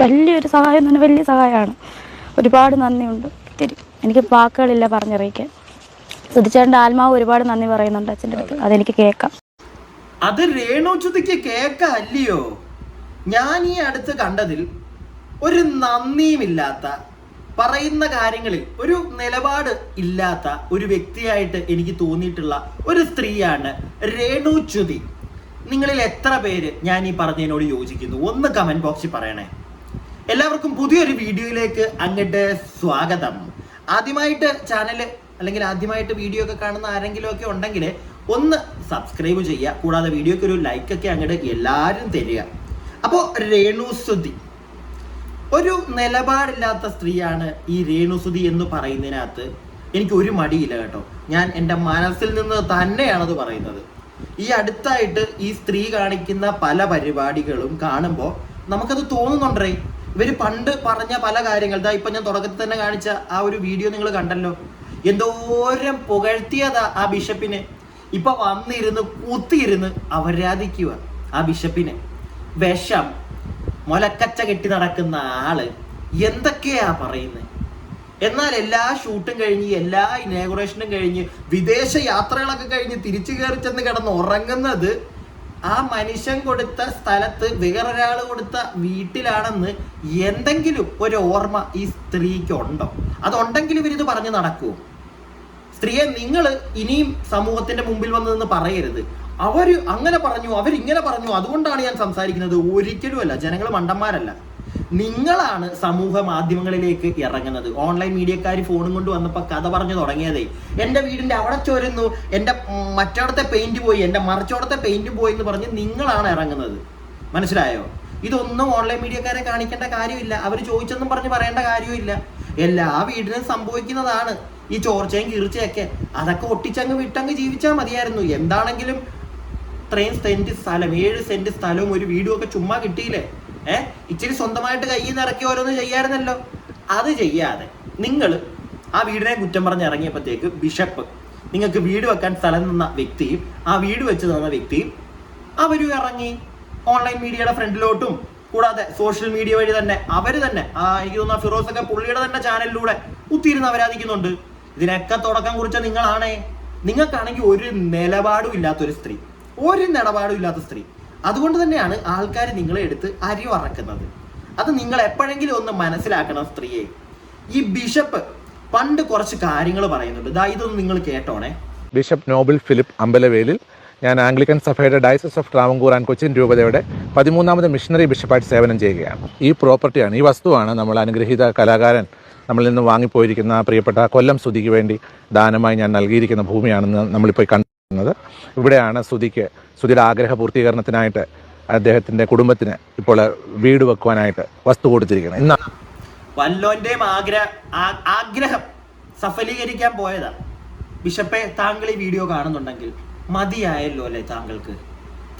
വലിയൊരു സഹായം തന്നെ പറഞ്ഞാൽ വലിയ സഹായമാണ്. ഒരുപാട് നന്ദിയുണ്ട്. ഒത്തിരി. എനിക്ക് വാക്കുകളില്ല പറഞ്ഞറിയിക്കാൻ. ശ്രദ്ധിച്ചേട്ടന്റെ ആത്മാവ് ഒരുപാട് നന്ദി പറയുന്നുണ്ട് അച്ഛന്റെ അടുത്ത്. അതെനിക്ക് കേൾക്കാം. അത് രേണുചുതിക്ക് കേക്ക അല്ലയോ ഞാൻ ഈ അടുത്ത് കണ്ടതിൽ ഒരു നന്ദിയുമില്ലാത്ത പറയുന്ന കാര്യങ്ങളിൽ ഒരു നിലപാട് ഇല്ലാത്ത ഒരു വ്യക്തിയായിട്ട് എനിക്ക് തോന്നിയിട്ടുള്ള ഒരു സ്ത്രീയാണ് രേണുച്യുതി നിങ്ങളിൽ എത്ര പേര് ഞാൻ ഈ പറഞ്ഞതിനോട് യോജിക്കുന്നു? ഒന്ന് കമന്റ് ബോക്സിൽ പറയണേ. എല്ലാവർക്കും പുതിയൊരു വീഡിയോയിലേക്ക് അങ്ങോട്ട് സ്വാഗതം. ആദ്യമായിട്ട് ചാനൽ അല്ലെങ്കിൽ ആദ്യമായിട്ട് വീഡിയോ ഒക്കെ കാണുന്ന ആരെങ്കിലും ഒക്കെ ഉണ്ടെങ്കിൽ ഒന്ന് സബ്സ്ക്രൈബ് ചെയ്യുക. കൂടാതെ വീഡിയോക്ക് ഒരു ലൈക്ക് ഒക്കെ അങ്ങോട്ട് എല്ലാവരും തരിക. അപ്പോൾ രേണുസുതി ഒരു നിലപാടില്ലാത്ത സ്ത്രീയാണ് ഈ രേണുസുതി എന്ന് പറയുന്നതിനകത്ത് എനിക്ക് ഒരു മടിയില്ല കേട്ടോ. ഞാൻ എന്റെ മനസ്സിൽ നിന്ന് തന്നെയാണത് പറയുന്നത്. ഈ അടുത്തായിട്ട് ഈ സ്ത്രീ കാണിക്കുന്ന പല പരിപാടികളും കാണുമ്പോൾ നമുക്കത് തോന്നുന്നുണ്ടേ? ഇവർ പണ്ട് പറഞ്ഞ പല കാര്യങ്ങൾ. ദാ ഇപ്പൊ ഞാൻ തുടക്കത്തിൽ തന്നെ കാണിച്ച ആ ഒരു വീഡിയോ നിങ്ങൾ കണ്ടല്ലോ. എന്തോരം പുകഴ്ത്തിയതാ ആ ബിഷപ്പിനെ. ഇപ്പൊ വന്നിരുന്ന് കുത്തിയിരുന്ന് അവരാധിക്കുക ആ ബിഷപ്പിനെ. വിഷം മുലക്കച്ച കെട്ടി നടക്കുന്ന ആൾ എന്തൊക്കെയാ പറയുന്നത് എന്നാൽ എല്ലാ ഷൂട്ടും കഴിഞ്ഞ് എല്ലാ ഇനാഗുറേഷനും കഴിഞ്ഞ് വിദേശ യാത്രകളൊക്കെ കഴിഞ്ഞ് തിരിച്ചു കയറി ചെന്ന് കിടന്ന് ഉറങ്ങുന്നത് ആ മനുഷ്യൻ കൊടുത്ത സ്ഥലത്ത് വേറൊരാൾ കൊടുത്ത വീട്ടിലാണെന്ന് എന്തെങ്കിലും ഒരു ഓർമ്മ ഈ സ്ത്രീക്ക് ഉണ്ടോ അതുണ്ടെങ്കിൽ ഇവരിത് പറഞ്ഞു നടക്കൂ. സ്ത്രീയെ നിങ്ങൾ ഇനിയും സമൂഹത്തിന്റെ മുമ്പിൽ വന്ന് നിന്ന് പറയരുത്. അവർ അങ്ങനെ പറഞ്ഞു അവരിങ്ങനെ പറഞ്ഞു. അതുകൊണ്ടാണ് ഞാൻ സംസാരിക്കുന്നത്. ഒരിക്കലും അല്ല ജനങ്ങൾ മണ്ടന്മാരല്ല. നിങ്ങളാണ് സമൂഹ മാധ്യമങ്ങളിലേക്ക് ഇറങ്ങുന്നത്. ഓൺലൈൻ മീഡിയക്കാർ ഫോണും കൊണ്ട് വന്നപ്പോൾ കഥ പറഞ്ഞു തുടങ്ങിയതേ. എന്റെ വീടിന്റെ അവിടെ ചോരുന്നു എന്റെ മറ്റവിടത്തെ പെയിന്റ് പോയി എന്റെ മറിച്ചോടത്തെ പെയിന്റ് പോയി എന്ന് പറഞ്ഞ് നിങ്ങളാണ് ഇറങ്ങുന്നത്. മനസ്സിലായോ? ഇതൊന്നും ഓൺലൈൻ മീഡിയക്കാരെ കാണിക്കേണ്ട കാര്യമില്ല. അവർ ചോദിച്ചെന്നും പറഞ്ഞ് പറയേണ്ട കാര്യമില്ല. എല്ലാ വീടിനും സംഭവിക്കുന്നതാണ്. ഈ ചോർച്ചയും കീർച്ചയൊക്കെ. അതൊക്കെ ഒട്ടിച്ചങ്ങ് വിട്ടങ്ങ് ജീവിച്ചാൽ മതിയായിരുന്നു. എന്താണെങ്കിലും ഇത്രയും സെന്റ് സ്ഥലം ഏഴ് സെന്റ് സ്ഥലവും ഒരു വീടും ഒക്കെ ചുമ്മാ കിട്ടിയില്ലേ? ഏ? ഇച്ചിരി സ്വന്തമായിട്ട് കയ്യിൽ നിന്ന് ഇറക്കി ഓരോന്ന് ചെയ്യാറുന്നല്ലോ അത് ചെയ്യാതെ നിങ്ങൾ ആ വീടിനെ കുറ്റം പറഞ്ഞ് ഇറങ്ങിയപ്പോഴത്തേക്ക് ബിഷപ്പ് നിങ്ങൾക്ക് വീട് വെക്കാൻ സ്ഥലം നിന്ന വ്യക്തിയും ആ വീട് വെച്ച് തന്ന വ്യക്തിയും അവരും ഇറങ്ങി. ഓൺലൈൻ മീഡിയയുടെ ഫ്രണ്ടിലോട്ടും കൂടാതെ സോഷ്യൽ മീഡിയ വഴി തന്നെ അവർ തന്നെ ആ എനിക്ക് തോന്നുന്ന ഫിറോസ് ഒക്കെ പുള്ളിയുടെ തന്നെ ചാനലിലൂടെ കുത്തിയിരുന്ന് അവരാധിക്കുന്നുണ്ട്. ഇതിനൊക്കെ തുടക്കം കുറിച്ച നിങ്ങളാണേ. നിങ്ങൾക്കാണെങ്കിൽ ഒരു നിലപാടും ഇല്ലാത്തൊരു സ്ത്രീ ഒരു നിലപാടും ഇല്ലാത്ത സ്ത്രീ. അതുകൊണ്ട് തന്നെയാണ് ആൾക്കാർ നിങ്ങളെ എടുത്ത് അരി വറക്കുന്നത്. അത് നിങ്ങൾ എപ്പോഴെങ്കിലും ഒന്ന് മനസ്സിലാക്കണം സ്ത്രീയെ. ഈ ബിഷപ്പ് പണ്ട് കുറച്ച് കാര്യങ്ങൾ പറയുന്നുണ്ട്. ദാ ഇതൊന്നും നിങ്ങൾ കേട്ടോണേ. ബിഷപ്പ് നോബിൾ ഫിലിപ്പ് അമ്പലവേലിൽ ഞാൻ ആംഗ്ലിക്കൻ സഭയുടെ diocese of Travancore and Cochin രൂപതയുടെ പതിമൂന്നാമത് മിഷണറി ബിഷപ്പായിട്ട് സേവനം ചെയ്യുകയാണ്. ഈ പ്രോപ്പർട്ടിയാണ് ഈ വസ്തുവാണ് നമ്മൾ അനുഗ്രഹീത കലാകാരൻ നമ്മളിൽ നിന്ന് വാങ്ങിപ്പോയിരിക്കുന്ന പ്രിയപ്പെട്ട കൊല്ലം സ്തുതിക്ക് വേണ്ടി ദാനമായി ഞാൻ നൽകിയിരിക്കുന്ന ഭൂമിയാണെന്ന് നമ്മളിപ്പോൾ കണ്ടുന്നത് ഇവിടെയാണ് സ്തുതിക്ക് സ്തുതിയുടെ ആഗ്രഹ പൂർത്തീകരണത്തിനായിട്ട് അദ്ദേഹത്തിന്റെ കുടുംബത്തിന് ഇപ്പോൾ വീട് വെക്കുവാനായിട്ട് വസ്തു കൊടുത്തിരിക്കുന്നത്. ഇന്ന് വല്ലോന്റെയും ആഗ്രഹ ആഗ്രഹം സഫലീകരിക്കാൻ പോയതാ. ബിഷപ്പെ താങ്കൾ ഈ വീഡിയോ കാണുന്നുണ്ടെങ്കിൽ മതിയായല്ലോ അല്ലേ താങ്കൾക്ക്?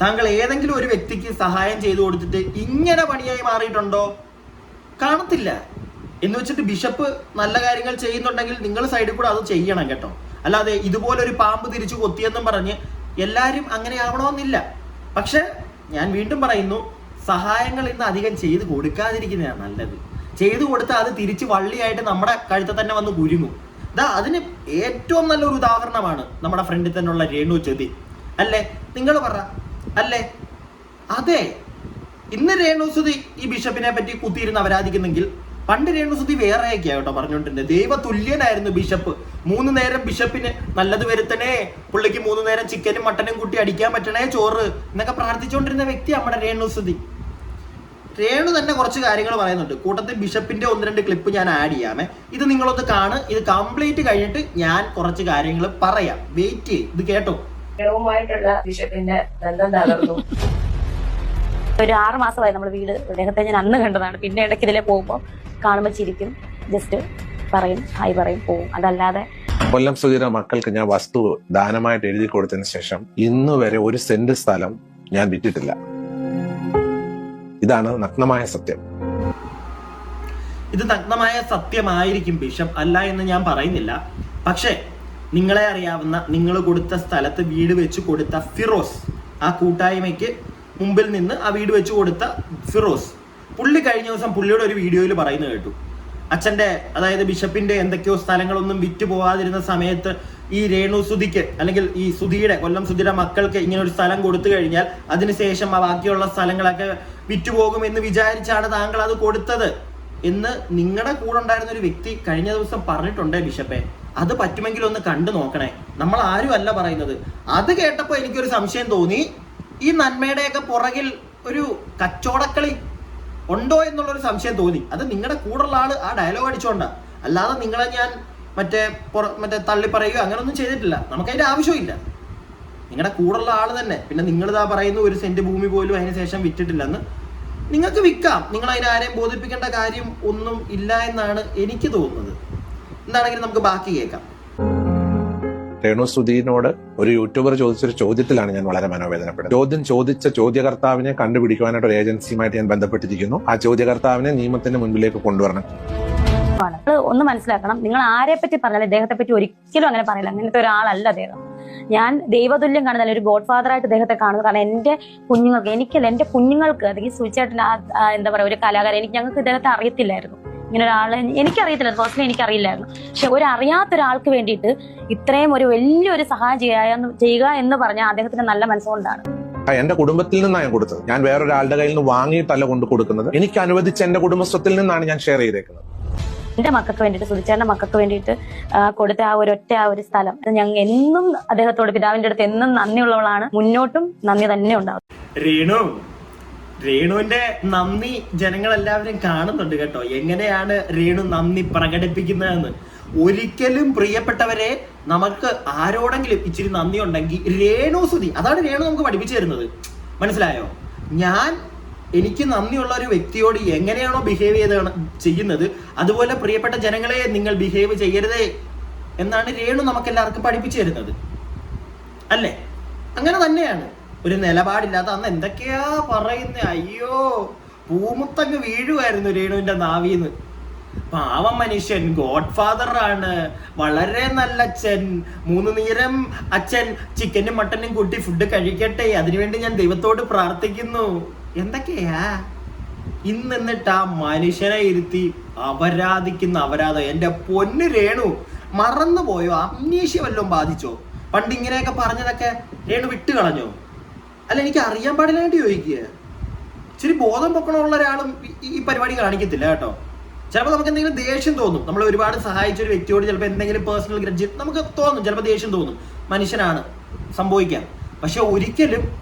താങ്കൾ ഏതെങ്കിലും ഒരു വ്യക്തിക്ക് സഹായം ചെയ്തു കൊടുത്തിട്ട് ഇങ്ങനെ പണിയായി മാറിയിട്ടുണ്ടോ? കാണത്തില്ല. എന്ന് വെച്ചിട്ട് ബിഷപ്പ് നല്ല കാര്യങ്ങൾ ചെയ്യുന്നുണ്ടെങ്കിൽ നിങ്ങൾ സൈഡിൽ കൂടെ അത് ചെയ്യണം കേട്ടോ. അല്ലാതെ ഇതുപോലെ ഒരു പാമ്പ് തിരിച്ചു കൊത്തിയെന്നും പറഞ്ഞ് എല്ലാവരും അങ്ങനെ ആവണമെന്നില്ല പക്ഷെ ഞാൻ വീണ്ടും പറയുന്നു സഹായങ്ങൾ ഇന്ന് അധികം ചെയ്ത് കൊടുക്കാതിരിക്കുന്നതാണ് നല്ലത്. ചെയ്തു കൊടുത്താൽ അത് തിരിച്ച് വള്ളിയായിട്ട് നമ്മുടെ കഴുത്തിൽ തന്നെ വന്ന് കുരുങ്ങും. ദാ അതിന് ഏറ്റവും നല്ലൊരു ഉദാഹരണമാണ് നമ്മുടെ ഫ്രണ്ടിൽ തന്നെയുള്ള രേണു ചെതി. അല്ലേ? നിങ്ങൾ പറ. അല്ലേ? അതെ. ഇന്ന് രേണുസുതി ഈ ബിഷപ്പിനെ പറ്റി കുത്തിയിരുന്ന് അപരാധിക്കുന്നെങ്കിൽ പണ്ട് രേണുസുതി വേറെയൊക്കെയാ കേട്ടോ പറഞ്ഞുകൊണ്ടിരുന്നത്. ദൈവ തുല്യനായിരുന്നു ബിഷപ്പ്. മൂന്ന് നേരം ബിഷപ്പിന് നല്ലത് വരുത്തണേ. പുള്ളിക്ക് മൂന്ന് നേരം ചിക്കനും മട്ടനും കൂട്ടി അടിക്കാൻ പറ്റണേ ചോറ് എന്നൊക്കെ പ്രാർത്ഥിച്ചുകൊണ്ടിരുന്ന വ്യക്തി നമ്മുടെ രേണുസുതി രേണു തന്നെ കുറച്ച് കാര്യങ്ങൾ പറയുന്നുണ്ട്. കൂട്ടത്തിൽ ബിഷപ്പിന്റെ ഒന്ന് രണ്ട് ക്ലിപ്പ് ഞാൻ ആഡ് ചെയ്യാമേ. ഇത് നിങ്ങളൊന്ന് കാണ്. ഇത് കംപ്ലീറ്റ് കഴിഞ്ഞിട്ട് ഞാൻ കുറച്ച് കാര്യങ്ങൾ പറയാം. വെയിറ്റ് ചെയ്ത് ഇത് കേട്ടോ. ഗണവുമായിട്ടുള്ള ബിഷപ്പിന്റെ ബന്ധം തകർന്നു. ഒരു ആറ് മാസമായി നമ്മൾ വീട്. അദ്ദേഹത്തെ ഞാൻ അന്ന് കണ്ടതാണ്. പിന്നെ ഇടയ്ക്ക് ഇതിലെ പോകുമ്പോൾ കാണുമ്പോൾ ചിരിക്കും. ജസ്റ്റ് പറയും ഹായ് പറയും പോവും. അതല്ലാതെ കൊല്ലം സുധീര മക്കൾക്ക് ഞാൻ വസ്തു ദാനമായിട്ട് എഴുതി കൊടുത്തതിന് ശേഷം ഇന്ന് വരെ ഒരു സെന്റ് സ്ഥലം ഞാൻ വിറ്റിട്ടില്ല. ഇതാണ് നഗ്നമായ സത്യം. ഇത് നഗ്നമായ സത്യമായിരിക്കും ബിഷപ്പ്. അല്ല എന്ന് ഞാൻ പറയുന്നില്ല. പക്ഷേ നിങ്ങളെ അറിയാവുന്ന നിങ്ങൾ കൊടുത്ത സ്ഥലത്ത് വീട് വെച്ച് കൊടുത്ത ഫിറോസ് ആ കൂട്ടായ്മയ്ക്ക് മുമ്പിൽ നിന്ന് ആ വീട് വെച്ച് കൊടുത്ത ഫിറോസ്. പുള്ളി കഴിഞ്ഞ ദിവസം പുള്ളിയുടെ ഒരു വീഡിയോയിൽ പറയുന്നത് കേട്ടു. അച്ഛന്റെ അതായത് ബിഷപ്പിന്റെ എന്തൊക്കെയോ സ്ഥലങ്ങളൊന്നും വിറ്റ് പോവാതിരുന്ന സമയത്ത് ഈ രേണു സുധിക്ക് അല്ലെങ്കിൽ ഈ സുധിയുടെ കൊല്ലം സുധിയുടെ മക്കൾക്ക് ഇങ്ങനെ ഒരു സ്ഥലം കൊടുത്തു കഴിഞ്ഞാൽ അതിനുശേഷം ബാക്കിയുള്ള സ്ഥലങ്ങളൊക്കെ വിറ്റുപോകും എന്ന് വിചാരിച്ചാണ് താങ്കൾ അത് കൊടുത്തത് എന്ന് നിങ്ങളുടെ കൂടെ ഉണ്ടായിരുന്ന ഒരു വ്യക്തി കഴിഞ്ഞ ദിവസം പറഞ്ഞിട്ടുണ്ട് ബിഷപ്പെ. അത് പറ്റുമെങ്കിൽ ഒന്ന് കണ്ടു നോക്കണേ. നമ്മൾ ആരും അല്ല പറയുന്നത്. അത് കേട്ടപ്പോൾ എനിക്കൊരു സംശയം തോന്നി. ഈ നന്മയുടെയൊക്കെ പുറകിൽ ഒരു കച്ചവടക്കളി ഉണ്ടോ എന്നുള്ളൊരു സംശയം തോന്നി. അത് നിങ്ങളുടെ കൂടെയുള്ള ആൾ ആ ഡയലോഗ് അടിച്ചോണ്ടാ. അല്ലാതെ നിങ്ങളെ ഞാൻ മറ്റേ മറ്റേ തള്ളി പറയുകയോ അങ്ങനൊന്നും ചെയ്തിട്ടില്ല. നമുക്ക് അതിന്റെ ആവശ്യമില്ല. നിങ്ങളുടെ കൂടെയുള്ള ആൾ തന്നെ. പിന്നെ നിങ്ങൾ ഇതാ പറയുന്ന ഒരു സെന്റ് ഭൂമി പോലും അതിന് ശേഷം വിറ്റിട്ടില്ലെന്ന് നിങ്ങൾക്ക് വിൽക്കാം. നിങ്ങൾ അതിനെ ആരെയും ബോധിപ്പിക്കേണ്ട കാര്യം ഒന്നും ഇല്ല എന്നാണ് എനിക്ക് തോന്നുന്നത്. എന്താണെങ്കിലും നമുക്ക് ബാക്കി കേൾക്കാം. രേണു സുധീനോട് ഒരു യൂട്യൂബർ ചോദിച്ചൊരു ചോദ്യത്തിലാണ് ഞാൻ വളരെ മനോവേദനപ്പെടുന്നത്. ചോദ്യം ചോദിച്ച ചോദ്യകർത്താവിനെ കണ്ടുപിടിക്കുവാനായിട്ട് ഒരു ഏജൻസിയുമായിട്ട് ഞാൻ ബന്ധപ്പെട്ടിരിക്കുന്നു. ആ ചോദ്യകർത്താവിനെ നിയമത്തിന്റെ മുൻപിലേക്ക് കൊണ്ടുവരണം. ഒന്ന് മനസ്സിലാക്കണം. നിങ്ങൾ ആരെ പറ്റി പറഞ്ഞാൽ ഇദ്ദേഹത്തെ പറ്റി ഒരിക്കലും അങ്ങനെ പറയില്ല. അങ്ങനത്തെ ഒരാളല്ല അദ്ദേഹം. ഞാൻ ദൈവതുല്യം കാണുന്നില്ല ഒരു ഗോഡ് ഫാദർ ആയിട്ട് അദ്ദേഹത്തെ കാണുന്നു കാരണം എന്റെ കുഞ്ഞുങ്ങൾക്ക് എനിക്കല്ല എന്റെ കുഞ്ഞുങ്ങൾക്ക് അല്ലെങ്കിൽ സുചേട്ടൻ എന്താ പറയാ ഒരു കലാകാരൻ എനിക്ക് ഞങ്ങൾക്ക് ഇദ്ദേഹത്തെ അറിയത്തില്ലായിരുന്നു. ഇങ്ങനെ ഒരാളെ എനിക്കറിയത്തില്ല പേഴ്സണലി എനിക്കറിയില്ലായിരുന്നു. പക്ഷെ ഒരു അറിയാത്ത ഒരാൾക്ക് വേണ്ടിയിട്ട് ഇത്രയും ഒരു വലിയൊരു സഹായം ചെയ്യാൻ ചെയ്യുക എന്ന് പറഞ്ഞാൽ അദ്ദേഹത്തിന് നല്ല മനസ്സുകൊണ്ടാണ്. എന്റെ കുടുംബത്തിൽ നിന്നാണ് ഞാൻ കൊടുത്തത്. ഞാൻ വേറൊരാളുടെ കയ്യിൽ നിന്ന് വാങ്ങിയിട്ടല്ല കൊണ്ട് കൊടുക്കുന്നത്. എനിക്ക് അനുവദിച്ച എന്റെ കുടുംബസ്വത്തിൽ നിന്നാണ് ഞാൻ ഷെയർ ചെയ്തേക്കുന്നത്. എന്റെ മക്കൾക്ക് വേണ്ടിയിട്ട് സുധിച്ചേട്ടന്റെ മക്കൾക്ക് വേണ്ടിയിട്ട് കൊടുത്ത ആ ഒരു ഒറ്റ ആ ഒരു സ്ഥലം. അത് ഞങ്ങൾ എന്നും അദ്ദേഹത്തോട് പിതാവിന്റെ അടുത്ത് എന്നും നന്ദിയുള്ളവളാണ്. മുന്നോട്ടും നന്ദി തന്നെ ഉണ്ടാവും. രേണുവിന്റെ നന്ദി ജനങ്ങളെല്ലാവരും കാണുന്നുണ്ട് കേട്ടോ. എങ്ങനെയാണ് രേണു നന്ദി പ്രകടിപ്പിക്കുന്നതെന്ന്? ഒരിക്കലും പ്രിയപ്പെട്ടവരെ നമുക്ക് ആരോടെങ്കിലും ഇച്ചിരി നന്ദി ഉണ്ടെങ്കിൽ രേണു സുതി അതാണ് രേണു നമുക്ക് പഠിപ്പിച്ചു തരുന്നത്. മനസ്സിലായോ? ഞാൻ എനിക്ക് നന്ദിയുള്ള ഒരു വ്യക്തിയോട് എങ്ങനെയാണോ ബിഹേവ് ചെയ്ത ചെയ്യുന്നത് അതുപോലെ പ്രിയപ്പെട്ട ജനങ്ങളെ നിങ്ങൾ ബിഹേവ് ചെയ്യരുതേ എന്നാണ് രേണു നമുക്ക് എല്ലാവർക്കും പഠിപ്പിച്ചു തരുന്നത്. അല്ലേ? അങ്ങനെ തന്നെയാണ്. ഒരു നിലപാടില്ലാത്ത അന്ന് എന്തൊക്കെയാ പറയുന്നേ? അയ്യോ പൂമുത്തങ്ങ് വീഴുമായിരുന്നു രേണുവിന്റെ നാവിന്ന്. പാവം മനുഷ്യൻ ഗോഡ് ഫാദർ ആണ് വളരെ നല്ല അച്ഛൻ. മൂന്ന് നേരം അച്ഛൻ ചിക്കനും മട്ടനും കൂട്ടി ഫുഡ് കഴിക്കട്ടെ. അതിനുവേണ്ടി ഞാൻ ദൈവത്തോട് പ്രാർത്ഥിക്കുന്നു. എന്തൊക്കെയാ? ഇന്ന് എന്നിട്ട് ആ മനുഷ്യനെ ഇരുത്തി അപരാധിക്കുന്ന അപരാധം. എന്റെ പൊന്ന് രേണു മറന്നുപോയോ? അമ്നീഷ്യ വല്ലതും ബാധിച്ചോ? പണ്ട് ഇങ്ങനെയൊക്കെ പറഞ്ഞതൊക്കെ രേണു വിട്ട് കളഞ്ഞോ അല്ല എനിക്ക് അറിയാൻ പാടില്ലായിട്ട് ചോദിക്കുക ഇച്ചിരി ബോധം പൊക്കണമുള്ള ഒരാളും ഈ- പരിപാടി കാണിക്കത്തില്ല കേട്ടോ. ചിലപ്പോൾ നമുക്ക് എന്തെങ്കിലും ദേഷ്യം തോന്നും. നമ്മൾ ഒരുപാട് സഹായിച്ച ഒരു വ്യക്തിയോട് ചിലപ്പോൾ എന്തെങ്കിലും പേഴ്സണൽ ഗ്രഡ്ജ് നമുക്ക് തോന്നും. ചിലപ്പോൾ ദേഷ്യം തോന്നും. മനുഷ്യനാണ്. സംഭവിക്കാം. പക്ഷെ ഒരിക്കലും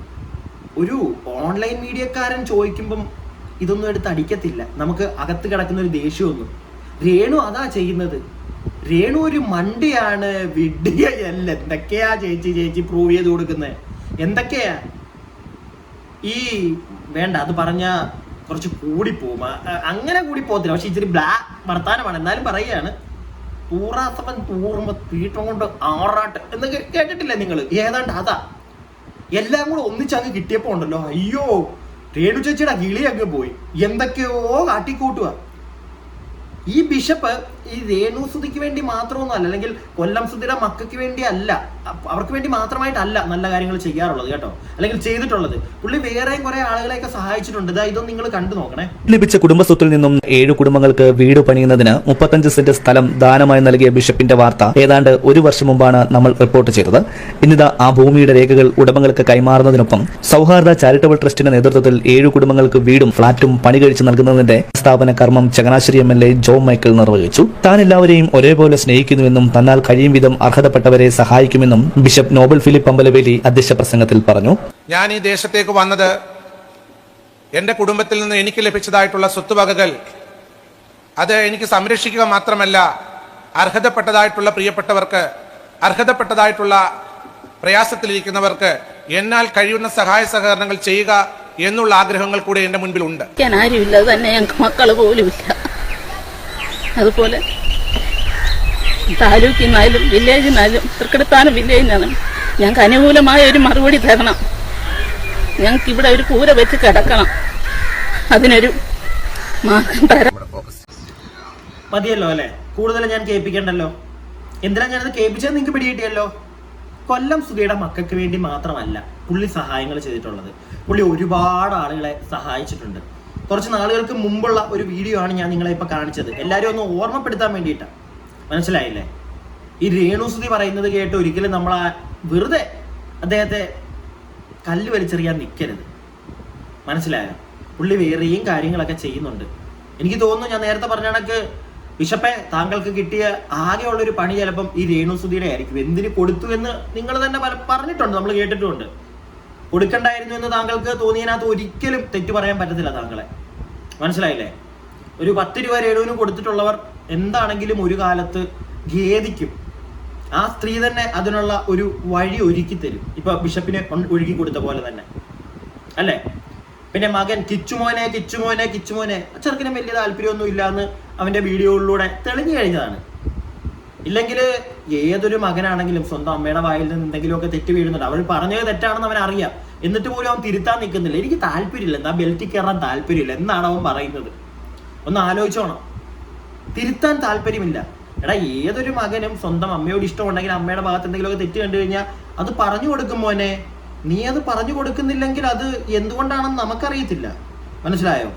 ഒരു ഓൺലൈൻ മീഡിയക്കാരൻ ചോദിക്കുമ്പം ഇതൊന്നും എടുത്ത് അടിക്കത്തില്ല. നമുക്ക് അകത്ത് കിടക്കുന്ന ഒരു ദേഷ്യമൊന്നും രേണു അതാ ചെയ്യുന്നത്. രേണു ഒരു മണ്ടിയാണ് വിഡിയല്ല എന്തൊക്കെയാ ചേച്ചി ചേച്ചി പ്രൂവ് ചെയ്ത് കൊടുക്കുന്നത് എന്തൊക്കെയാ? ഈ വേണ്ട അത് പറഞ്ഞ കുറച്ച് അ- അങ്ങനെ കൂടി പോകത്തില്ല. പക്ഷെ ഇച്ചിരി ബ്ലാ വർത്താനമാണ്. എന്നാലും പറയുകയാണ് തൂറാത്തവൻ തൂറുമ്പോ തീട്ടം കൊണ്ട് ആറാട്ട് എന്ന് കേട്ടിട്ടില്ലേ നിങ്ങൾ ഏതാണ്ട് അതാ. എല്ലാം കൂടെ ഒന്നിച്ചങ്ങ് കിട്ടിയപ്പോ ഉണ്ടല്ലോ. അയ്യോ രേണു ചേച്ചിയുടെ കിളി അങ്ങ് പോയി. എന്തൊക്കെയോ കാട്ടിക്കൂട്ടുക ഈ ബിഷപ്പ് ഈ രേണു സുതിക്ക് വേണ്ടി മാത്രമൊന്നുമല്ല അല്ലെങ്കിൽ കൊല്ലം സുധിയുടെ മക്കൾക്ക് വേണ്ടി അല്ല അവർക്ക് വേണ്ടി മാത്രമായിട്ടല്ല നല്ല കാര്യങ്ങൾ ചെയ്യാറുള്ളത് കേട്ടോ. അല്ലെങ്കിൽ ചെയ്തിട്ടുള്ളത്. പുള്ളി വേറെയും കുറെ ആളുകളെയൊക്കെ സഹായിച്ചിട്ടുണ്ട്. ഇതാ ഇതൊന്നും നിങ്ങൾ കണ്ടു നോക്കണേ. ലഭിച്ച കുടുംബസ്വത്തിൽ നിന്നും ഏഴ് കുടുംബങ്ങൾക്ക് വീട് പണിയുന്നതിന് മുപ്പത്തഞ്ച് സെന്റ് സ്ഥലം ദാനമായി നൽകിയ ബിഷപ്പിന്റെ വാർത്ത ഏതാണ്ട് ഒരു വർഷം മുമ്പാണ് നമ്മൾ റിപ്പോർട്ട് ചെയ്തത്. ഇന്നിതാ ആ ഭൂമിയുടെ രേഖകൾ ഉടമകൾക്ക് കൈമാറുന്നതിനൊപ്പം സൗഹാർദ്ദ ചാരിറ്റബിൾ ട്രസ്റ്റിന്റെ നേതൃത്വത്തിൽ ഏഴ് കുടുംബങ്ങൾക്ക് വീടും ഫ്ളാറ്റും പണി കഴിച്ച് നൽകുന്നതിന്റെ സ്ഥാപന കർമ്മം Changanassery M L A Jo Michael നിർവഹിച്ചു. താൻ എല്ലാവരെയും ഒരേപോലെ സ്നേഹിക്കുന്നുവെന്നും തന്നാൽ കഴിയും വിധം അർഹതപ്പെട്ടവരെ സഹായിക്കുമെന്നും ബിഷപ്പ് നോബൽ ഫിലിപ്പ് അമ്പലവേലി അധ്യക്ഷ പ്രസംഗത്തിൽ പറഞ്ഞു. ഞാൻ ഈ ദേശത്തേക്ക് വന്നത് എന്റെ കുടുംബത്തിൽ നിന്ന് എനിക്ക് ലഭിച്ചതായിട്ടുള്ള സ്വത്തുവകകൾ. അത് എനിക്ക് സംരക്ഷിക്കുക മാത്രമല്ല അർഹതപ്പെട്ടതായിട്ടുള്ള പ്രിയപ്പെട്ടവർക്ക് അർഹതപ്പെട്ടതായിട്ടുള്ള പ്രയാസത്തിലിരിക്കുന്നവർക്ക് എന്നാൽ കഴിയുന്ന സഹായ സഹകരണങ്ങൾ ചെയ്യുക എന്നുള്ള ആഗ്രഹങ്ങൾ കൂടെ എന്റെ മുൻപിലുണ്ട്. ഞാൻ ആരുമില്ല തന്നെ ഞങ്ങൾക്ക് മക്കൾ പോലുമില്ല. അതുപോലെ താലൂക്കിൽ നിന്നായാലും വില്ലേജിൽ നിന്നായാലും തൃക്കടത്താനം വില്ലേജിൽ നിന്നാണ് ഞങ്ങൾക്ക് അനുകൂലമായ ഒരു മറുപടി തരണം. ഞങ്ങൾക്ക് ഇവിടെ ഒരു കൂര വെച്ച് കിടക്കണം. അതിനൊരു മാർഗം തരാം. മതിയല്ലോ അല്ലെ? കൂടുതൽ ഞാൻ കേൾപ്പിക്കണ്ടല്ലോ. എന്തിനാ ഞാനത് കേൾപ്പിച്ചത് നിങ്ങൾക്ക് പിടികിട്ടിയല്ലോ? കൊല്ലം സുധിയുടെ മക്കൾക്ക് വേണ്ടി മാത്രമല്ല പുള്ളി സഹായങ്ങൾ ചെയ്തിട്ടുള്ളത്. പുള്ളി ഒരുപാട് ആളുകളെ സഹായിച്ചിട്ടുണ്ട്. കുറച്ച് നാളുകൾക്ക് മുമ്പുള്ള ഒരു വീഡിയോ ആണ് ഞാൻ നിങ്ങളെ ഇപ്പൊ കാണിച്ചത്. എല്ലാവരും ഒന്ന് ഓർമ്മപ്പെടുത്താൻ വേണ്ടിയിട്ടാണ് മനസ്സിലായില്ലേ? ഈ രേണുസുതി പറയുന്നത് കേട്ട് ഒരിക്കലും നമ്മൾ ആ വെറുതെ അദ്ദേഹത്തെ കല്ല് വലിച്ചെറിയാൻ നിൽക്കരുത് മനസ്സിലായോ? പുള്ളി വേറെയും കാര്യങ്ങളൊക്കെ ചെയ്യുന്നുണ്ട്. എനിക്ക് തോന്നുന്നു ഞാൻ നേരത്തെ പറഞ്ഞ കണക്ക് ബിഷപ്പെ താങ്കൾക്ക് കിട്ടിയ ആകെയുള്ളൊരു പണി ചിലപ്പം ഈ രേണുസുതിയുടെ ആയിരിക്കും. എന്തിന് കൊടുത്തു എന്ന് നിങ്ങൾ തന്നെ പറഞ്ഞിട്ടുണ്ട് നമ്മൾ കേട്ടിട്ടുമുണ്ട്. കൊടുക്കണ്ടായിരുന്നു എന്ന് താങ്കൾക്ക് തോന്നിയതിനകത്ത് ഒരിക്കലും തെറ്റു പറയാൻ പറ്റത്തില്ല താങ്കളെ. മനസ്സിലായില്ലേ? ഒരു പത്ത് രൂപ രേണുവിന് കൊടുത്തിട്ടുള്ളവർ എന്താണെങ്കിലും ഒരു കാലത്ത് ഖേദിക്കും. ആ സ്ത്രീ തന്നെ അതിനുള്ള ഒരു വഴി ഒരുക്കി തരും. ഇപ്പൊ ബിഷപ്പിനെ ഒഴുകി കൊടുത്ത പോലെ തന്നെ. അല്ലേ? പിന്നെ മകൻ കിച്ചുമോനെ കിച്ചുമോനെ കിച്ചുമോനെ ചെറുക്കിനും വലിയ താല്പര്യമൊന്നും ഇല്ലാന്ന് അവന്റെ വീഡിയോയിലൂടെ തെളിഞ്ഞു കഴിഞ്ഞതാണ്. ഇല്ലെങ്കിൽ ഏതൊരു മകനാണെങ്കിലും സ്വന്തം അമ്മയുടെ വായിൽ നിന്ന് എന്തെങ്കിലുമൊക്കെ തെറ്റ് വീഴുന്നുണ്ട്. അവൾ പറഞ്ഞത് തെറ്റാണെന്ന് അവൻ അറിയാം. എന്നിട്ട് പോലും അവൻ തിരുത്താൻ നിൽക്കുന്നില്ല. എനിക്ക് താല്പര്യമില്ല. എന്താ ബെൽറ്റിൽ കയറാൻ താല്പര്യമില്ല. എന്നാണ് അവൻ പറയുന്നത്. ഒന്ന് ആലോചിച്ചോണം. തിരുത്താൻ താല്പര്യമില്ല. എടാ ഏതൊരു മകനും സ്വന്തം അമ്മയോട് ഇഷ്ടമുണ്ടെങ്കിൽ അമ്മയുടെ ഭാഗത്ത് എന്തെങ്കിലുമൊക്കെ തെറ്റ് കണ്ടു കഴിഞ്ഞാൽ അത് പറഞ്ഞു കൊടുക്കും മോനെ. നീ അത് പറഞ്ഞു കൊടുക്കുന്നില്ലെങ്കിൽ അത് എന്തുകൊണ്ടാണെന്ന് നമുക്കറിയത്തില്ല. മനസ്സിലായോ?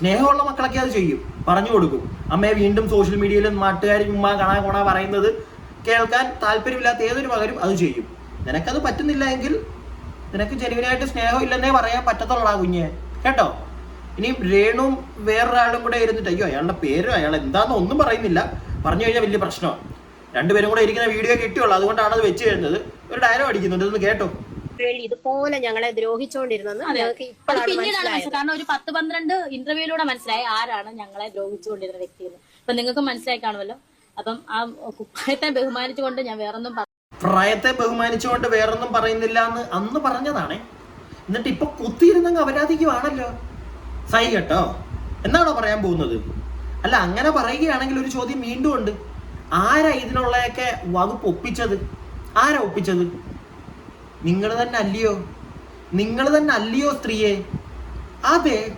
സ്നേഹമുള്ള മക്കളൊക്കെ അത് ചെയ്യും. പറഞ്ഞു കൊടുക്കും. അമ്മയെ വീണ്ടും സോഷ്യൽ മീഡിയയിലും നാട്ടുകാർ ഉമ്മ കണാ കൊണ പറയുന്നത് കേൾക്കാൻ താല്പര്യമില്ലാത്ത ഏതൊരു മകരും അത് ചെയ്യും. നിനക്കത് പറ്റുന്നില്ല എങ്കിൽ നിനക്ക് ജനുവിനായിട്ട് സ്നേഹം ഇല്ലെന്നേ പറയാൻ പറ്റത്തുള്ളടാ കുഞ്ഞെ. കേട്ടോ? ഇനി രേണും വേറൊരാളും കൂടെ ഇരുന്നിട്ട് അയ്യോ അയാളുടെ പേര് അയാൾ എന്താണെന്ന് ഒന്നും പറയുന്നില്ല. പറഞ്ഞു കഴിഞ്ഞാൽ വലിയ പ്രശ്നമാണ് രണ്ടുപേരും കൂടെ ഇരിക്കുന്ന വീഡിയോ കിട്ടിയുള്ളൂ. അതുകൊണ്ടാണ് അത് വെച്ച് കഴിഞ്ഞത്. ഒരു ഡയലോഗ് അടിക്കുന്നുണ്ട്. ഇതൊന്ന് കേട്ടോ? വേണ്ടി ഇതുപോലെ ഞങ്ങളെ ദ്രോഹിച്ചുകൊണ്ടിരുന്നത്. ഞങ്ങൾക്ക് ഇപ്പോഴാണ് മനസ്സിലായത്. കാരണം ഒരു പത്ത് പന്ത്രണ്ട് ഇന്റർവ്യൂയിലൂടെ മനസ്സിലായി ആരാണ് ഞങ്ങളെ ദ്രോഹിച്ചുകൊണ്ടിരുന്ന വ്യക്തി എന്ന് അപ്പൊ നിങ്ങൾക്ക് മനസ്സിലായി കാണുമല്ലോ. അപ്പം ആ കുപ്പായത്തെ ബഹുമാനിച്ചുകൊണ്ട് ഞാൻ വേറൊന്നും പ്രായത്തെ ബഹുമാനിച്ചുകൊണ്ട് വേറൊന്നും പറയുന്നില്ല എന്ന് അന്ന് പറഞ്ഞതാണേ. എന്നിട്ട് ഇപ്പൊ കുത്തിയിരുന്നെങ്കിൽ അപരാധിക്കുവാണല്ലോ. സൈ കേട്ടോ. എന്നാണോ പറയാൻ പോകുന്നത്? അല്ല അങ്ങനെ പറയുകയാണെങ്കിൽ ഒരു ചോദ്യം വീണ്ടും ഉണ്ട്. ആരാ ഇതിനുള്ളയൊക്കെ വകുപ്പ് ഒപ്പിച്ചത്? ആരാ ഒപ്പിച്ചത്? നിങ്ങൾ തന്നെ അല്ലയോ? നിങ്ങൾ തന്നെ അല്ലയോ സ്ത്രീയെ? അതെ.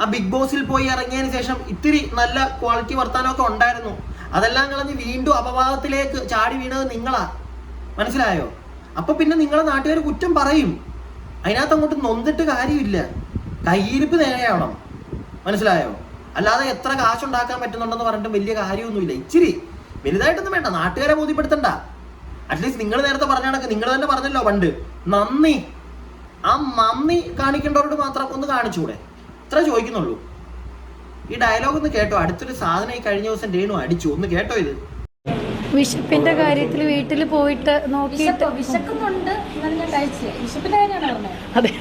ആ ബിഗ് ബോസിൽ പോയി ഇറങ്ങിയതിന് ശേഷം ഇത്തിരി നല്ല ക്വാളിറ്റി വർത്താനമൊക്കെ ഉണ്ടായിരുന്നു. അതെല്ലാം കളഞ്ഞ് വീണ്ടും അപവാദത്തിലേക്ക് ചാടി വീണത് നിങ്ങളാ. മനസ്സിലായോ? അപ്പൊ പിന്നെ നിങ്ങളെ നാട്ടുകാർ കുറ്റം പറയും. അതിനകത്ത് അങ്ങോട്ട് നൊന്നിട്ട് കാര്യമില്ല. കയ്യിരിപ്പ് നേരെയാവണം. മനസ്സിലായോ? അല്ലാതെ എത്ര കാശുണ്ടാക്കാൻ പറ്റുന്നുണ്ടെന്ന് പറഞ്ഞിട്ട് വലിയ കാര്യമൊന്നുമില്ല. ഇച്ചിരി വലുതായിട്ടൊന്നും വേണ്ട. നാട്ടുകാരെ ബോധ്യപ്പെടുത്തണ്ട. അറ്റ്ലീസ്റ്റ് നിങ്ങൾ നേരത്തെ പറഞ്ഞ കണക്ക് നിങ്ങൾ തന്നെ പറഞ്ഞല്ലോ പണ്ട്. നന്ദി. ആ നന്ദി കാണിക്കേണ്ടവരോട് മാത്രം ഒന്ന് കാണിച്ചൂടെ. ഇത്ര ചോദിക്കുന്നുള്ളൂ. ഈ ഡയലോഗ് ഒന്ന് കേട്ടോ. അടുത്തൊരു സാധനം ഈ കഴിഞ്ഞ ദിവസം രേണു അടിച്ചു. ഒന്ന് കേട്ടോ ഇത്. വിശപ്പിന്റെ കാര്യത്തിൽ വീട്ടിൽ പോയിട്ട് നോക്കിയിട്ട് വിശക്കുന്നുണ്ട്. ഞാൻ കഴിച്ചത് വിശപ്പിന്റെ കാര്യമാണ് പറഞ്ഞത്. അതെ.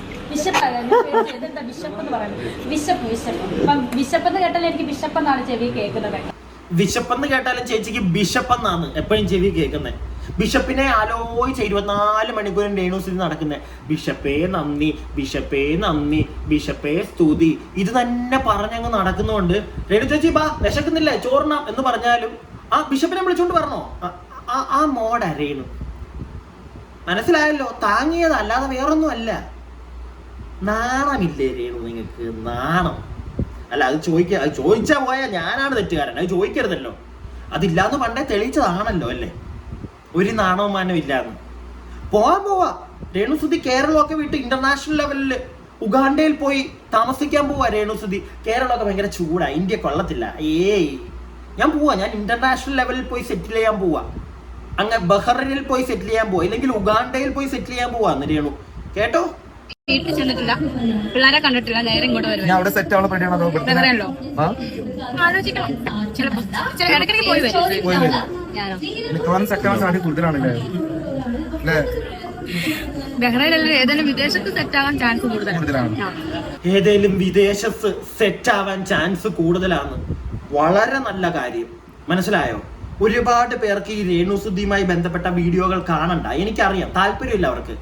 വിശപ്പെന്ന് കേട്ടാലും ചേച്ചിക്ക് ബിഷപ്പെന്നാണ് എപ്പോഴും ചെവി കേൾക്കുന്നത്. ബിഷപ്പിനെ ആലോചിച്ച് ഇരുപത്തിനാല് മണിക്കൂറും രേണുസ്ഥിതി നടക്കുന്നത് ബിഷപ്പേ നന്ദി ബിഷപ്പേ നന്ദി ബിഷപ്പേ സ്തുതി. ഇത് തന്നെ പറഞ്ഞങ്ങ് നടക്കുന്നതുകൊണ്ട് രേണു ചേച്ചി ബാ വിശക്കുന്നില്ലേ? ചോറിനാം എന്ന് പറഞ്ഞാലും. ആ ബിഷപ്പിനെ വിളിച്ചോണ്ട് പറഞ്ഞോ ആ- മോഡ രേണു. മനസ്സിലായല്ലോ? താങ്ങിയത് അല്ലാതെ വേറൊന്നും അല്ല നാണമില്ലേ രേണു നിങ്ങൾക്ക് നാണം. അല്ല അത് ചോദിക്ക അത് ചോദിച്ചാ പോയാൽ ഞാനാണ് തെറ്റുകാരൻ. അത് ചോദിക്കരുതല്ലോ. അതില്ലാന്ന് പണ്ടേ തെളിയിച്ചതാണല്ലോ അല്ലേ? ഒരു നാണവും മാനവും ഇല്ലാന്ന്. പോവാൻ പോവാ. രേണുസുതി കേരളമൊക്കെ വിട്ട് ഇന്റർനാഷണൽ ലെവലിൽ ഉഗാണ്ടയിൽ പോയി താമസിക്കാൻ പോവാ രേണുസുതി. കേരളമൊക്കെ ഭയങ്കര ചൂടാ ഇന്ത്യ കൊള്ളത്തില്ല. ഏയ്. ഞാൻ പോവാ ഞാൻ ഇന്റർനാഷണൽ ലെവലിൽ പോയി സെറ്റിൽ ചെയ്യാൻ പോവാ. അങ്ങ് ബഹ്റിനിൽ പോയി സെറ്റിൽ ചെയ്യാൻ പോവാ ഇല്ലെങ്കിൽ ഉഗാണ്ടയിൽ പോയി സെറ്റിൽ ചെയ്യാൻ പോവാ രേണു. കേട്ടോ? വീട്ടിൽ ചെന്നിട്ടില്ല. പിള്ളേരെ കണ്ടിട്ടില്ല നേരെ ഇങ്ങോട്ട് വരുന്നത് അവിടെ സെറ്റ് ആവാൻ വേണ്ടിയാണോ അറിയാലോ ആലോചിക്കണം. ചിലപ്പോ ചില ഇടയ്ക്കിടയ്ക്ക് പോയി വരും. മിക്കവാറും സെറ്റ് ആവാൻ സാധ്യത കൂടുതലാണല്ലേ? അല്ലേ? ബഹ്റൈനല്ല ഏതെങ്കിലും വിദേശത്ത് സെറ്റ് ആവാൻ ചാൻസ് കൂടുതലാണ്. ഏതെങ്കിലും വിദേശത്ത് സെറ്റ് ആവാൻ ചാൻസ് കൂടുതലാണ്. വളരെ നല്ല കാര്യം. മനസ്സിലായോ? ഒരുപാട് പേർക്ക് ഈ രേണുസുദ്ധിയുമായി ബന്ധപ്പെട്ട വീഡിയോകൾ കാണണ്ട. എനിക്കറിയാം. താല്പര്യമില്ല അവർക്ക്.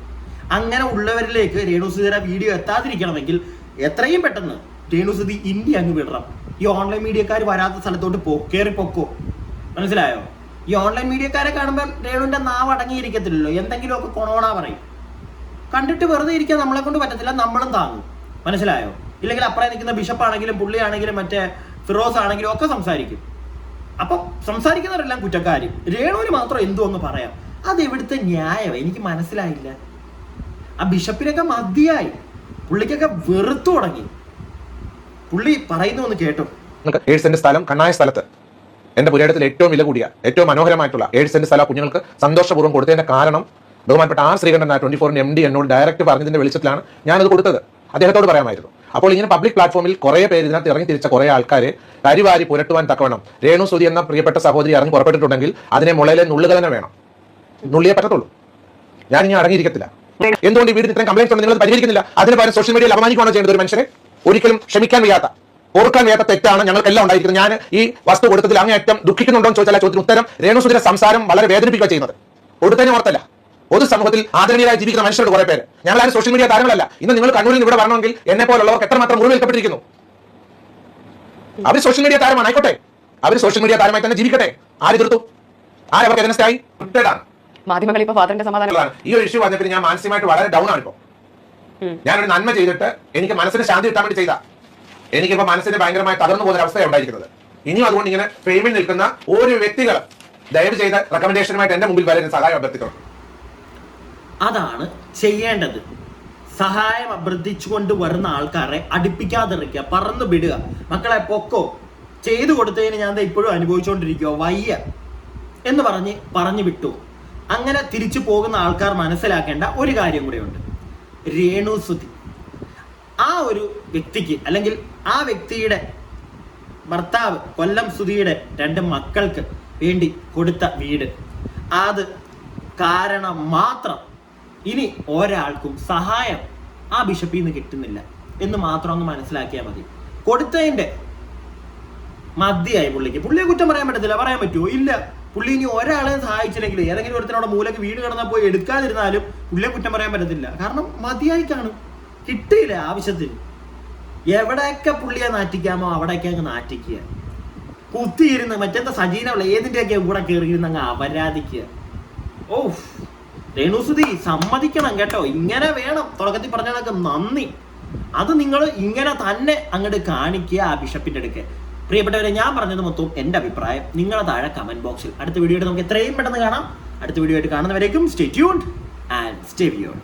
അങ്ങനെ ഉള്ളവരിലേക്ക് രേണുസുധിയുടെ വീഡിയോ എത്താതിരിക്കണമെങ്കിൽ എത്രയും പെട്ടെന്ന് രേണുസുധി ഇന്ത്യ അങ്ങ് വിടണം. ഈ ഓൺലൈൻ മീഡിയക്കാർ വരാത്ത സ്ഥലത്തോട്ട് പോ കയറി പൊക്കോ. മനസ്സിലായോ? ഈ ഓൺലൈൻ മീഡിയക്കാരെ കാണുമ്പോൾ രേണുവിന്റെ നാവ് അടങ്ങിയിരിക്കത്തില്ലല്ലോ. എന്തെങ്കിലുമൊക്കെ കൊണോണ പറയും. കണ്ടിട്ട് വെറുതെ ഇരിക്കാൻ നമ്മളെ കൊണ്ട് പറ്റത്തില്ല നമ്മളും താങ്ങും. മനസ്സിലായോ? ഇല്ലെങ്കിൽ അപ്പുറം നിൽക്കുന്ന ബിഷപ്പാണെങ്കിലും പുള്ളിയാണെങ്കിലും മറ്റേ ഫിറോസ് ആണെങ്കിലും ഒക്കെ സംസാരിക്കും. അപ്പം സംസാരിക്കുന്നവരെല്ലാം കുറ്റക്കാരും. രേണുവിന് മാത്രം എന്തോ ഒന്ന് പറയാം. അത് ഇവിടുത്തെ ന്യായം എനിക്ക് മനസ്സിലായില്ല. ആ ബിഷപ്പിനൊക്കെ മതിയായി. പുള്ളിക്കൊക്കെ വെറുത്തു തുടങ്ങി. പുള്ളി പറയുന്നു ഒന്ന് കേട്ടോ ഏഴ് സ്ഥലം കണ്ണായ സ്ഥലത്ത്. എന്റെ പുരയിടത്തിൽ ഏറ്റവും വില കൂടിയ ഏറ്റവും മനോഹരമായിട്ടുള്ള ഏഴ് സെന്റ് സ്ഥലം കുഞ്ഞുങ്ങൾക്ക് സന്തോഷപൂർവം കൊടുത്തതിന്റെ കാരണം ബഹുമാനപ്പെട്ട ആർ ശ്രീകണ്ഠൻ ട്വന്റി ഫോറിന്റെ എം ഡി എന്നോട് ഡയറക്റ്റ് പറഞ്ഞതിന്റെ വെളിച്ചത്തിലാണ് ഞാനത് കൊടുത്തത്. അദ്ദേഹത്തോട് പറയാമായിരുന്നു. അപ്പോൾ ഇങ്ങനെ പബ്ലിക് പ്ലാറ്റ്ഫോമിൽ കുറേ പേര് ഇതിനകത്ത് ഇറങ്ങി തിരിച്ച കുറേ ആൾക്കാരെ കരിവാരി പുരട്ടുവാൻ തക്കവണ്ണം. രേണു സുതി എന്ന പ്രിയപ്പെട്ട സഹോദരി ഇറങ്ങി പുറപ്പെട്ടിട്ടുണ്ടെങ്കിൽ അതിനെ മുളയിലെ നുള്ളുക തന്നെ വേണം. നുള്ളിയെ പറ്റത്തുള്ളൂ. ഇനി അടങ്ങിയിരിക്കത്തില്ല. എന്തുകൊണ്ട് ഈ വീടിന് ഇത്രയും കംപ്ലൈൻസ് ഉണ്ട് നിങ്ങൾ പരിഹരിക്കുന്നില്ല? അതിന് പകരം സോഷ്യൽ മീഡിയയിൽ അപമാനിക്കുകയാണോ ചെയ്യുന്നത് ഒരു മനുഷ്യനെ? ഒരിക്കലും ക്ഷമിക്കാൻ വയ്യാത്ത ഓർക്കാൻ വയ്യാത്ത തെറ്റാണ് ഞങ്ങൾക്കെല്ലാം ഉണ്ടായിരിക്കുന്നത്. ഞാൻ ഈ വസ്തു കൊടുത്തതിൽ അങ്ങേയറ്റം ദുഃഖിക്കുന്നുണ്ടോ എന്ന് ചോദിച്ചാൽ ചോദ്യം ചോദ്യത്തിന് ഉത്തരം രേണുസുതിന്റെ സംസാരം വളരെ വേദനിപ്പിക്കുക ചെയ്യുന്നത്. കൊടുത്തതിനെ ഓർത്തല്ല പൊതുസമൂഹത്തിൽ ആദരണീയരായി ജീവിക്കുന്ന മനുഷ്യരുടെ കുറെ പേര്. ഞങ്ങൾ ആരും സോഷ്യൽ മീഡിയ താരങ്ങളല്ല. ഇന്ന് നിങ്ങൾ കണ്ണൂരിൽ ഇവിടെ വരണമെങ്കിൽ എന്നെ പോലുള്ളവർക്ക് എത്രമാത്രം മുറിവേൽക്കപ്പെട്ടിരിക്കുന്നു? അവർ സോഷ്യൽ മീഡിയ താരമാണ്. ആയിക്കോട്ടെ. അവർ സോഷ്യൽ മീഡിയ താരമായി തന്നെ ജീവിക്കട്ടെ. ആര് തീർത്തു ആരവർക്ക് എതിനസ്റ്റായി മാധ്യമങ്ങൾ ഇപ്പൊ ഫാദറിന്റെ സമാധാനം. ഈ ഒരു ഇഷ്യൂ വന്നപ്പോൾ ഞാൻ മാനസികമായിട്ട് വളരെ ഡൗൺ ആണ് ഇപ്പോ. ഞാനൊരു നന്മ ചെയ്തിട്ട് എനിക്ക് മനസ്സിന് ശാന്തി കിട്ടാൻ വേണ്ടി ചെയ്ത. എനിക്കിപ്പോ മനസ്സിന് ഭയങ്കരമായി തകർന്നു പോകുന്ന ഒരു അവസ്ഥയാണ് ഉണ്ടായിരിക്കുന്നത്. ഇനിയും അതുകൊണ്ട് ഇങ്ങനെ ഫെയിമിൽ നിൽക്കുന്ന ഓരോ വ്യക്തികൾ ദയവ് ചെയ്ത് റെക്കമെൻഡേഷനുമായിട്ട് എന്റെ മുമ്പിൽ വരെ സഹായം അഭ്യർത്ഥിക്കണം അതാണ് ചെയ്യേണ്ടത്. സഹായം അഭ്യർത്ഥിച്ചുകൊണ്ട് വരുന്ന ആൾക്കാരെ അടുപ്പിക്കാതിരിക്കുക പറന്ന് വിടുക. മക്കളെ പൊക്കോ. ചെയ്തു കൊടുത്തതിന് ഞാൻ ഇപ്പോഴും അനുഭവിച്ചുകൊണ്ടിരിക്കുക വയ്യ. എന്ന് പറഞ്ഞ് പറഞ്ഞു വിട്ടു. അങ്ങനെ തിരിച്ചു പോകുന്ന ആൾക്കാർ മനസ്സിലാക്കേണ്ട ഒരു കാര്യം കൂടെയുണ്ട്. രേണു ആ ഒരു വ്യക്തിക്ക് അല്ലെങ്കിൽ ആ വ്യക്തിയുടെ ഭർത്താവ് കൊല്ലം സുധിയുടെ രണ്ട് മക്കൾക്ക് വേണ്ടി കൊടുത്ത വീട്. അത് കാരണം മാത്രം ഇനി ഒരാൾക്കും സഹായം ആ ബിഷപ്പിൽ നിന്ന് കിട്ടുന്നില്ല എന്ന് മാത്രം ഒന്ന് മനസ്സിലാക്കിയാൽ മതി. കൊടുത്തതിന്റെ മതിയായി പുള്ളിക്ക്. പുള്ളിയെ കുറ്റം പറയാൻ പറ്റത്തില്ല. പറയാൻ പറ്റുമോ ഇല്ല. പുള്ളി ഇനി ഒരാളെ സഹായിച്ചില്ലെങ്കിൽ ഏതെങ്കിലും ഒരുത്തനോട് മൂലക്ക് വീട് കിടന്നാൽ പോയി എടുക്കാതിരുന്നാലും പുള്ളിയെ കുറ്റം പറയാൻ പറ്റത്തില്ല. കാരണം മതിയായി കാണും കിട്ടിയില്ല ആവശ്യത്തിന്. എവിടെയൊക്കെ പുള്ളിയെ നാറ്റിക്കാമോ അവിടെയൊക്കെ അങ്ങ് നാറ്റിക്കുക. കുത്തിയിരുന്ന് മറ്റെന്താ സജീനമുള്ള ഏതിന്റെയൊക്കെ കൂടെ കയറിയിരുന്ന് അങ്ങ് അപരാധിക്കുക. ഓ രേണുസുതി സമ്മതിക്കണം കേട്ടോ. ഇങ്ങനെ വേണം. തുടക്കത്തിൽ പറഞ്ഞതൊക്കെ നന്ദി. അത് നിങ്ങൾ ഇങ്ങനെ തന്നെ അങ്ങോട്ട് കാണിക്കുക ആ ബിഷപ്പിന്റെ അടുക്ക് പ്രിയപ്പെട്ടവരെ ഞാൻ പറഞ്ഞത് മൊത്തം എന്റെ അഭിപ്രായം. നിങ്ങൾ താഴെ കമന്റ് ബോക്സിൽ അടുത്ത വീഡിയോ നമുക്ക് എത്രയും പെട്ടെന്ന് കാണാം. അടുത്ത വീഡിയോ ആയിട്ട് കാണുന്നവരേക്കും സ്റ്റേ ട്യൂൺഡ് ആൻഡ് സ്റ്റേ വിയോൺ